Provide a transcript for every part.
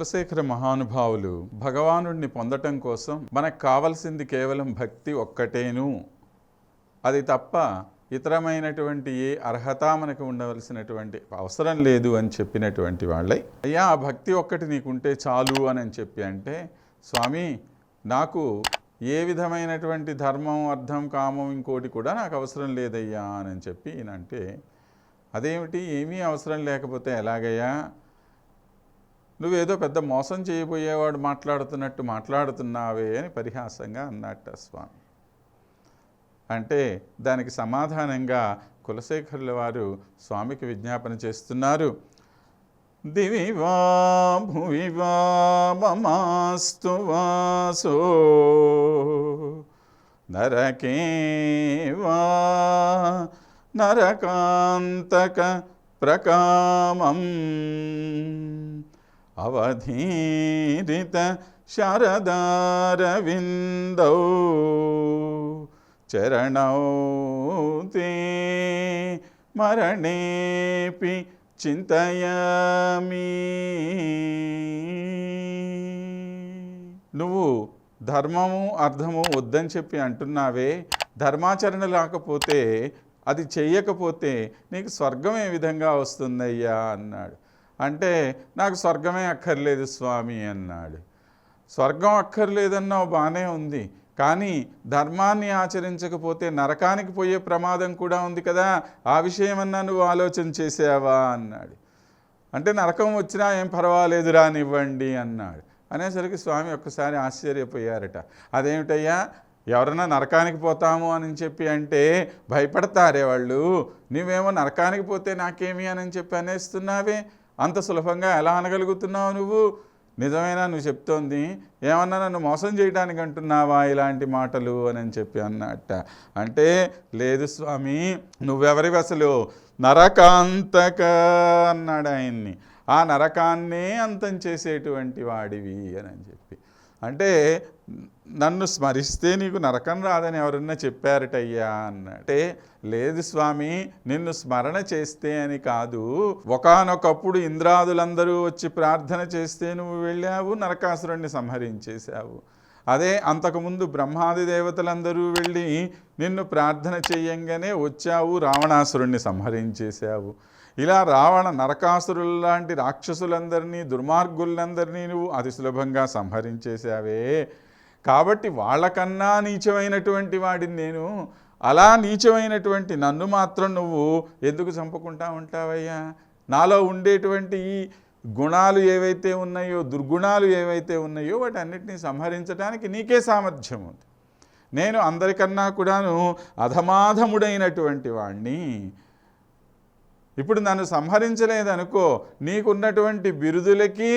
కులశేఖర మహానుభావులు భగవానుడిని పొందటం కోసం మనకు కావలసింది కేవలం భక్తి ఒక్కటేను. అది తప్ప ఇతరమైనటువంటి ఏ అర్హత మనకు ఉండవలసినటువంటి అవసరం లేదు అని చెప్పినటువంటి వాళ్ళై అయ్యా ఆ భక్తి ఒక్కటి నీకుంటే చాలు అని చెప్పి అంటే స్వామి నాకు ఏ విధమైనటువంటి ధర్మం అర్థం కామం ఇంకోటి కూడా నాకు అవసరం లేదయ్యా అని చెప్పి ఈయన అంటే అదేమిటి? ఏమీ అవసరం లేకపోతే ఎలాగయ్యా? నువ్వేదో పెద్ద మోసం చేయబోయేవాడు మాట్లాడుతున్నట్టు మాట్లాడుతున్నావే అని పరిహాసంగా అన్నట్ట స్వామి. అంటే దానికి సమాధానంగా కులశేఖరుల వారు స్వామికి విజ్ఞాపన చేస్తున్నారు. దివి వా భువి వా మమాస్తు వాసో నరకే వా నరకాంతక ప్రకామం. అవధీరిత శారదారవిందౌ చరణౌ తే మరణేపి చింతయామి. నువ్వు ధర్మము అర్థము వద్దని చెప్పి అంటున్నావే ధర్మాచరణ లేకపోతే అది చెయ్యకపోతే నీకు స్వర్గం ఏ విధంగా వస్తుందయ్యా అన్నాడు. అంటే నాకు స్వర్గమే అక్కర్లేదు స్వామి అన్నాడు. స్వర్గం అక్కర్లేదన్నావు బాగానే ఉంది. కానీ ధర్మాన్ని ఆచరించకపోతే నరకానికి పోయే ప్రమాదం కూడా ఉంది కదా. ఆ విషయమన్నా నువ్వు ఆలోచన చేసావా అన్నాడు. అంటే నరకం వచ్చినా ఏం పర్వాలేదు రానివ్వండి అన్నాడు. అనేసరికి స్వామి ఒక్కసారి ఆశ్చర్యపోయారట. అదేమిటయ్యా? ఎవరన్నా నరకానికి పోతాము అని చెప్పి అంటే భయపడతారే వాళ్ళు. నువ్వేమో నరకానికి పోతే నాకేమి అని చెప్పి అనేస్తున్నావే? అంత సులభంగా ఎలా అనగలుగుతున్నావు నువ్వు? నిజమైనా నువ్వు చెప్తోంది? ఏమన్నా నన్ను మోసం చేయడానికి అంటున్నావా ఇలాంటి మాటలు అని చెప్పి అన్నట్ట. అంటే లేదు స్వామి నువ్వెవరివి అసలు? నరకాంతక అన్నాడు ఆయన్ని. ఆ నరకాన్నే అంతం చేసేటువంటి వాడివి అని చెప్పి. అంటే నన్ను స్మరిస్తే నీకు నరకం రాదని ఎవరన్నా చెప్పారటయ్యా అన్నట్టే లేదు స్వామి నిన్ను స్మరణ చేస్తే అని కాదు ఒకానొకప్పుడు ఇంద్రాదులందరూ వచ్చి ప్రార్థన చేస్తే నువ్వు వెళ్ళావు నరకాసురుణ్ణి సంహరించేశావు. అదే అంతకుముందు బ్రహ్మాది దేవతలందరూ వెళ్ళి నిన్ను ప్రార్థన చెయ్యంగానే వచ్చావు రావణాసురుణ్ణి సంహరించేశావు. ఇలా రావణ నరకాసురుల లాంటి రాక్షసులందరినీ దుర్మార్గులందరినీ నువ్వు అతి సులభంగా సంహరించేశావే. కాబట్టి వాళ్ళకన్నా నీచమైనటువంటి వాడిని నేను అలా నీచమైనటువంటి నన్ను మాత్రం నువ్వు ఎందుకు చంపుకుంటా ఉంటావయ్యా? నాలో ఉండేటువంటి ఈ గుణాలు ఏవైతే ఉన్నాయో దుర్గుణాలు ఏవైతే ఉన్నాయో వాటన్నిటిని సంహరించడానికి నీకే సామర్థ్యం ఉంది. నేను అందరికన్నా కూడాను అధమాధముడైనటువంటి వాణ్ణి. ఇప్పుడు నన్ను సంహరించలేదనుకో నీకున్నటువంటి బిరుదులకి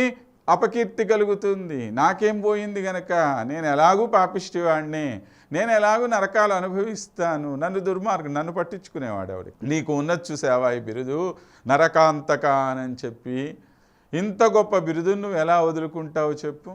అపకీర్తి కలుగుతుంది. నాకేం పోయింది గనక? నేను ఎలాగూ పాపిష్టివాడిని నేను ఎలాగూ నరకాలు అనుభవిస్తాను. నన్ను దుర్మార్గం నన్ను పట్టించుకునేవాడు ఎవడి? నీకు ఉన్నది చూసావా ఈ బిరుదు నరకాంతక అని చెప్పి ఇంత గొప్ప బిరుదు నువ్వు ఎలా వదులుకుంటావు చెప్పు?